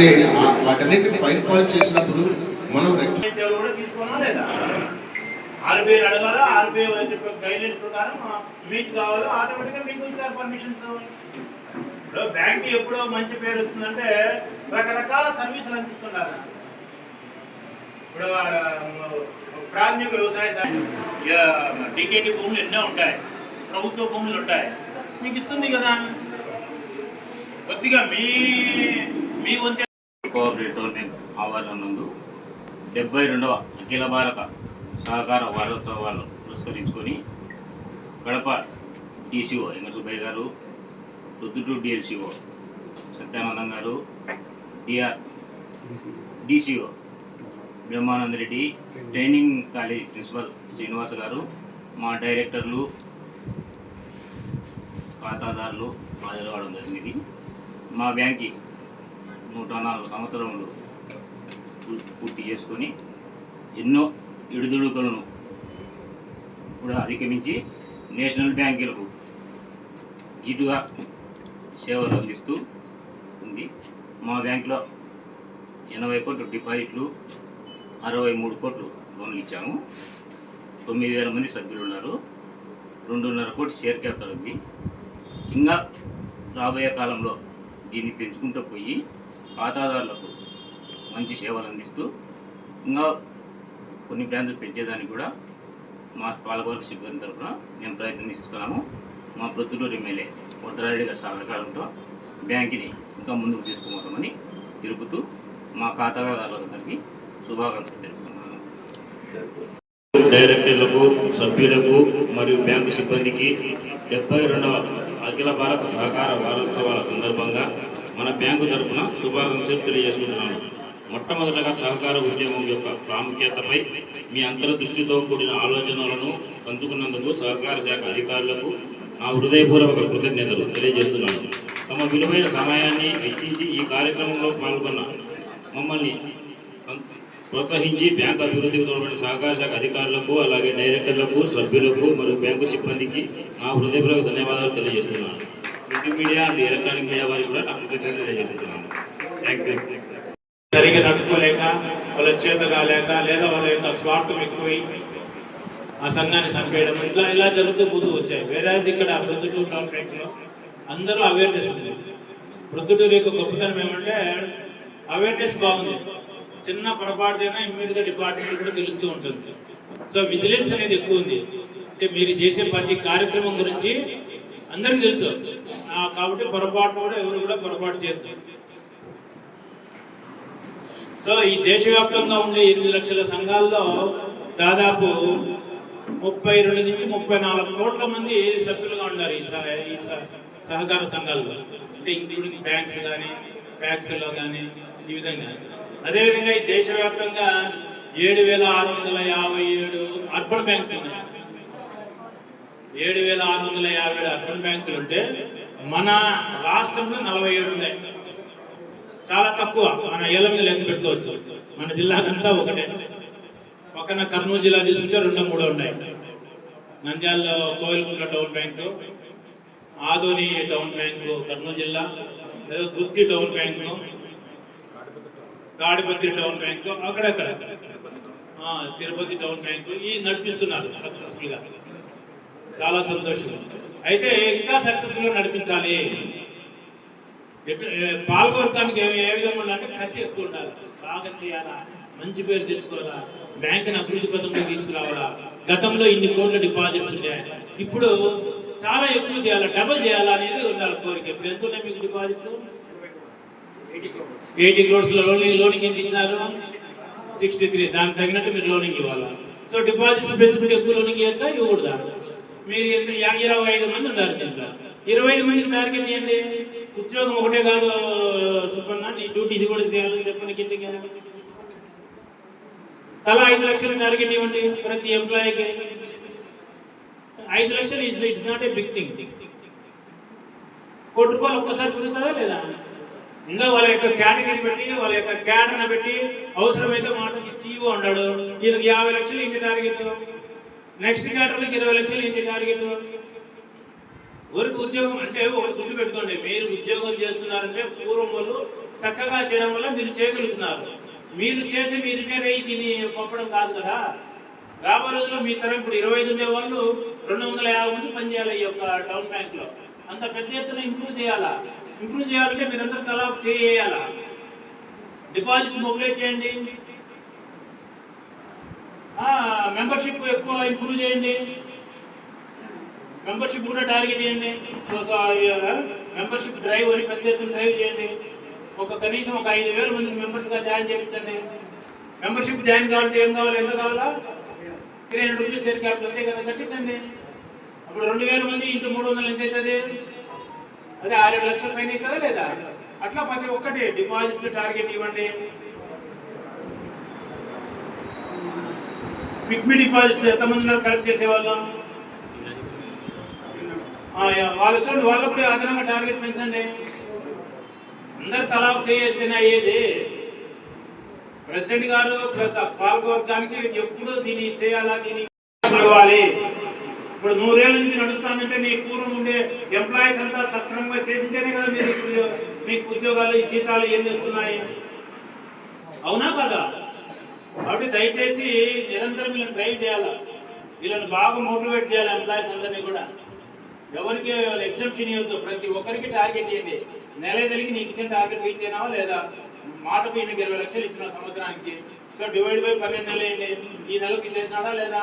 మరి వాటన్నిటిని fine fall చేసినప్పుడు మనం కూడా తీసుకోనా లేదా? ఆర్బీఐ అడగాల? ఆర్బీఐ చెప్పే గైడ్లైన్స్ ప్రకారం మీకు కావాలో ఆటోమేటిక్గా మీకు ఇస్తారు పర్మిషన్స్ ఇప్పుడు బ్యాంక్ ఎప్పుడో మంచి పేరు వస్తుందంటే రకరకాల సర్వీసులు అందిస్తున్నారు ఇప్పుడు ఆ, ప్రాథమిక వ్యవసాయ టీకేటీ భూములు ఎన్నో ఉంటాయి. ప్రభుత్వ భూములు ఉంటాయి. మీకు ఇస్తుంది కదా? కొద్దిగా మీ మీ వంతు కోఆపరేటివ్ బ్యాంక్ ఆవరణందు డెబ్బై రెండవ అఖిల భారత సహకార వారోత్సవాలను పురస్కరించుకొని కడప డీసీఓ ఎంగసుబ్బయ్య గారు రుద్దుటూరు DLCO Satyanandam garu DR DCO Brahmananda Reddy training college principal Srinivas garu మా డైరెక్టర్లు ఖాతాదారులు హాజరవడం జరిగింది. మా బ్యాంక్కి నూట నాలుగు సంవత్సరములు పూర్తి చేసుకొని ఎన్నో ఇడుదుడుకులను కూడా అధిగమించి నేషనల్ బ్యాంకులకు ధీటుగా సేవలు అందిస్తూ ఉంది. మా బ్యాంకులో ఎనభై కోట్లు డిపాజిట్లు అరవై మూడు కోట్లు లోన్లు ఇచ్చాము. తొమ్మిది వేల మంది సభ్యులు ఉన్నారు. రెండున్నర కోటి షేర్ క్యాపిటల్ ఉంది. ఇంకా రాబోయే కాలంలో దీన్ని పెంచుకుంటూ పోయి ఖాతాదారులకు మంచి సేవలు అందిస్తూ ఇంకా కొన్ని బ్రాంచ్లు పెంచేదానికి కూడా మా పాలకవర్గ సిబ్బంది తరఫున మేము ప్రయత్నం చేస్తున్నాము మా ప్రొద్దుటూరు ఎమ్మెల్యే ఉత్తరారెడ్డి గారి సహకారంతో బ్యాంకుని ఇంకా ముందుకు తీసుకుపోతామని తెలుపుతూ మా ఖాతాదారులందరికీ శుభాకాంక్షలు తెలుపుతున్నాను. డైరెక్టర్లకు సభ్యులకు మరియు బ్యాంకు సిబ్బందికి డెబ్బై రెండవ అఖిల భారత సహకార వారోత్సవాల సందర్భంగా మన బ్యాంకు తరపున శుభాకాంక్షలు తెలియజేసుకుంటున్నాను. మొట్టమొదటగా సహకార ఉద్యమం యొక్క ప్రాముఖ్యతపై మీ అంతర్దృష్టితో కూడిన ఆలోచనలను పంచుకున్నందుకు సహకార శాఖ అధికారులకు నా హృదయపూర్వక కృతజ్ఞతలు తెలియజేస్తున్నాను. తమ విలువైన సమయాన్ని వెచ్చించి ఈ కార్యక్రమంలో పాల్గొన్న మమ్మల్ని ప్రోత్సహించి బ్యాంకు అభివృద్ధికి తోడ్పడిన సహకార శాఖ అధికారులకు అలాగే డైరెక్టర్లకు సభ్యులకు మరియు బ్యాంకు సిబ్బందికి నా హృదయపూర్వక ధన్యవాదాలు తెలియజేస్తున్నాను. Print media and electronic media వారికి కూడా నా కృతజ్ఞతలు తెలియజేస్తున్నాను థ్యాంక్ యూ సరిగా నడుపుకోలేక వాళ్ళ చేత కాలేక లేదా వాళ్ళ యొక్క స్వార్థం ఎక్కువై ఆ సంఘాన్ని చంపేయడం ఇట్లా ఇలా జరుగుతూ పోతూ వచ్చాయి. వేరే ఇక్కడ ప్రొద్దుటూరు టౌన్ బ్యాంక్లో అందరూ అవేర్నెస్ ఉంది. ప్రొద్దుటూరు యొక్క గొప్పతనం ఏమంటే అవేర్నెస్ బాగుంది. చిన్న పొరపాటుదైనా ఇమ్మీడియట్గా డిపార్ట్మెంట్ కూడా తెలుస్తూ ఉంటుంది. సో విజిలెన్స్ అనేది ఎక్కువ ఉంది. అంటే మీరు చేసే ప్రతి కార్యక్రమం గురించి అందరికీ తెలుసు. కాబట్టి పొరపాటు కూడా ఎవరు కూడా పొరపాటు చేస్తారు సో ఈ దేశవ్యాప్తంగా ఉండే ఎనిమిది లక్షల సంఘాల్లో దాదాపు ముప్పై రెండు నుంచి ముప్పై నాలుగు కోట్ల మంది సభ్యులుగా ఉన్నారు ఈ సహ- ఈ సహకార సంఘాల్లో? అంటే ఇంక్లూడింగ్ బ్యాంక్స్ కానీ ట్యాక్స్లో కానీ ఈ విధంగా. అదేవిధంగా ఈ దేశవ్యాప్తంగా ఏడు వేల ఆరు వందల యాభై ఏడు అర్బన్ బ్యాంక్స్ ఉన్నాయి. ఏడు వేల ఆరు వందల యాభై ఏడు అర్బన్ బ్యాంకులు ఉంటే మన రాష్ట్రంలో నలభై ఏడు ఉన్నాయి. చాలా తక్కువ. మన ఏళ్ళ మీద లెక్క పెట్టుకోవచ్చు. మన జిల్లాకంతా ఒకటే. పక్కన కర్నూలు జిల్లా తీసుకుంటే రెండు మూడు ఉన్నాయి. నంద్యాలలో Koilkunta town bank Adoni town bank Kurnool జిల్లా లేదా Gooty town bank Tadipatri town bank అక్కడక్కడ. తిరుపతి టౌన్ బ్యాంకు ఈ నడిపిస్తున్నారు సక్సెస్ఫుల్గా. చాలా సంతోషం అయితే ఇంకా సక్సెస్ఫుల్గా నడిపించాలి. పాల్గొనడానికి ఏ- విధంగా ఉండాలంటే కసి ఎక్కువ ఉండాలి. బాగా చేయాలా? మంచి పేరు తెచ్చుకోవాలా? బ్యాంకుని అభివృద్ధి పథంలో తీసుకురావాలా? గతంలో ఇన్ని కోట్ల డిపాజిట్స్ ఉంటాయి ఇప్పుడు చాలా ఎక్కువ చేయాలా? డబుల్ చేయాలా అనేది ఉండాలి కోరిక. ఇప్పుడు ఎంత ఉన్నాయి మీకు deposits? Eighty crores loaning loaning ఎంత ఇచ్చినారు? సిక్స్టీ త్రీ దానికి తగినట్టు మీరు లోనింగ్ ఇవ్వాలి. సో డిపాజిట్స్ పెంచుకుంటే ఎక్కువ లోనింగ్ ఇవ్వచ్చా? ఇవ్వకూడదా? మీరు ఇరవై ఐదు మంది ఉన్నారు దీంట్లో. ఇరవై ఐదు మందికి టార్గెట్ చేయండి ఉద్యోగం ఒకటే కాదు సుబ్బన్న. నీ డ్యూటీ ఇది కూడా చేయాలని చెప్పని కిందకి. తలా ఐదు లక్షలు టార్గెట్ ఇవ్వండి ప్రతి ఎంప్లాయీకి ఐదు లక్షలు it's it's not a big thing కోటి రూపాయలు ఒక్కసారి పెరుగుతుందా లేదా? ఇంకా వాళ్ళ యొక్క కేటగిరీ పెట్టి వాళ్ళ యొక్క క్యాడర్ని పెట్టి అవసరమైతే మాట సీఈఓ అన్నాడు ఈయనకి యాభై లక్షలు ఇంటి టార్గెట్ నెక్స్ట్ క్యాటర్కి ఇరవై లక్షలు ఇంటి టార్గెట్ ఊరికి ఉద్యోగం అంటే ఒకటి గుర్తుపెట్టుకోండి. మీరు ఉద్యోగం చేస్తున్నారంటే పూర్వం వాళ్ళు చక్కగా చేయడం వల్ల మీరు చేయగలుగుతున్నారు. మీరు చేసి మీ రిటైర్ అయ్యి దీన్ని పంపడం కాదు కదా. రాబోయే రోజుల్లో మీ తరం ఇప్పుడు ఇరవై ఐదు ఉండే వాళ్ళు రెండు వందల యాభై మంది పనిచేయాలి ఈ యొక్క టౌన్ బ్యాంక్లో అంత పెద్ద ఎత్తున ఇంప్రూవ్ చేయాలా? ఇంప్రూవ్ చేయాలంటే మీరందరూ తలా చేయాల? డిపాజిట్స్ మొబిలైజ్ చేయండి. మెంబర్షిప్ ఎక్కువ ఇంప్రూవ్ చేయండి. మెంబర్షిప్ కూడా టార్గెట్ చేయండి. మెంబర్షిప్ డ్రైవ్ అని పెద్ద ఎత్తున డ్రైవ్ చేయండి. ఒక కనీసం ఒక ఐదు వేల మంది మెంబర్స్గా జాయిన్ చేయించండి. మెంబర్షిప్ జాయిన్ కావాలంటే ఏం కావాలి? ఎంత కావాలా? Three hundred rupees share capital అంతే కదా కట్టించండి. అప్పుడు రెండు వేల మంది ఇంటూ మూడు వందలు ఎంత అవుతుంది? అదే ఆరేడు లక్షల పైన కదా లేదా? అట్లా ప్రతి ఒక్కటి డిపాజిట్స్ టార్గెట్ ఇవ్వండి. పిక్మి డిపాజిట్స్ ఎంతమంది కలెక్ట్ చేసేవాళ్ళం వాళ్ళు? వాళ్ళ చూడండి వాళ్ళు కూడా అదనంగా టార్గెట్ పెంచండి. అందరు తలా ఒక అయ్యేది ప్రెసిడెంట్ గారు ప్లస్ పాలకవర్గానికి ఎప్పుడు దీన్ని చేయాలా దీన్ని ఇవ్వాలి ఇప్పుడు నూరేళ్ళ నుంచి నడుస్తానంటే మీ పూర్వం ఉండే ఎంప్లాయీస్ అంతా సక్రమంగా చేసింటేనే కదా మీరు ఇప్పుడు మీకు ఉద్యోగాలు ఈ జీతాలు ఏం చేస్తున్నాయి? అవునా కదా? కాబట్టి దయచేసి నిరంతరం వీళ్ళని ట్రైన్ చేయాలా. వీళ్ళని బాగా మోటివేట్ చేయాలి ఎంప్లాయీస్ అందరినీ కూడా. ఎవరికి ఎగ్జామ్షన్ ఇవ్వద్దు. ప్రతి ఒక్కరికి టార్గెట్ ఇవ్వండి. నెల తెలిగి నీకు ఇచ్చిన టార్గెట్ రీచ్ అయినావా లేదా? మాటకు ఈయనకి ఇరవై లక్షలు ఇచ్చిన సంవత్సరానికి. సో డివైడ్ బై పన్నెండు నెలలు ఈ నెలకు చేసినాడా లేదా?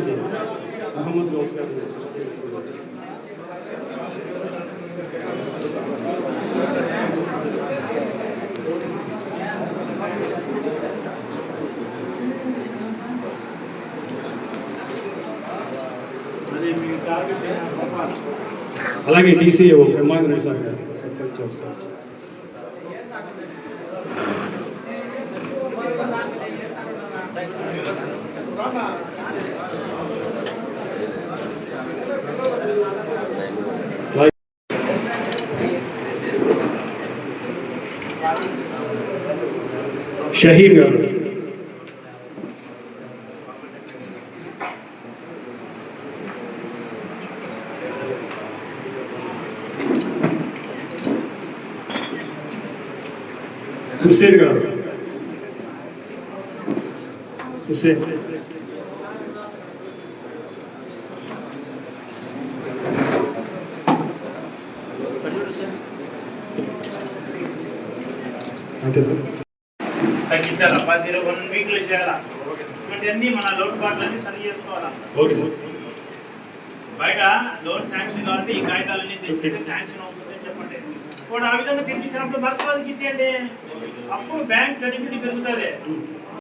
అలాగే డీసీ బ్రహ్మానంద రెడ్డి సార్ గారు సర్పంచ్ చేస్తారు అలాగే షహీర్ గారు హుస్సేన్ గారు. తగ్గించాలా? పది వన్ వీక్లో చేయాలా ఇవన్నీ మన లోటుపాట్లన్నీ సరి చేసుకోవాలా? బయట లోన్ శాంక్షన్ కావాలంటే ఈ కాగితాలన్నీ తెచ్చేసి శాంక్షన్ చెప్పండి కూడా ఆ విధంగా తెచ్చిచ్చినప్పుడు మరుసటి ఇచ్చేయండి. అప్పుడు బ్యాంక్ క్రెడిబిలిటీ పెరుగుతుంది.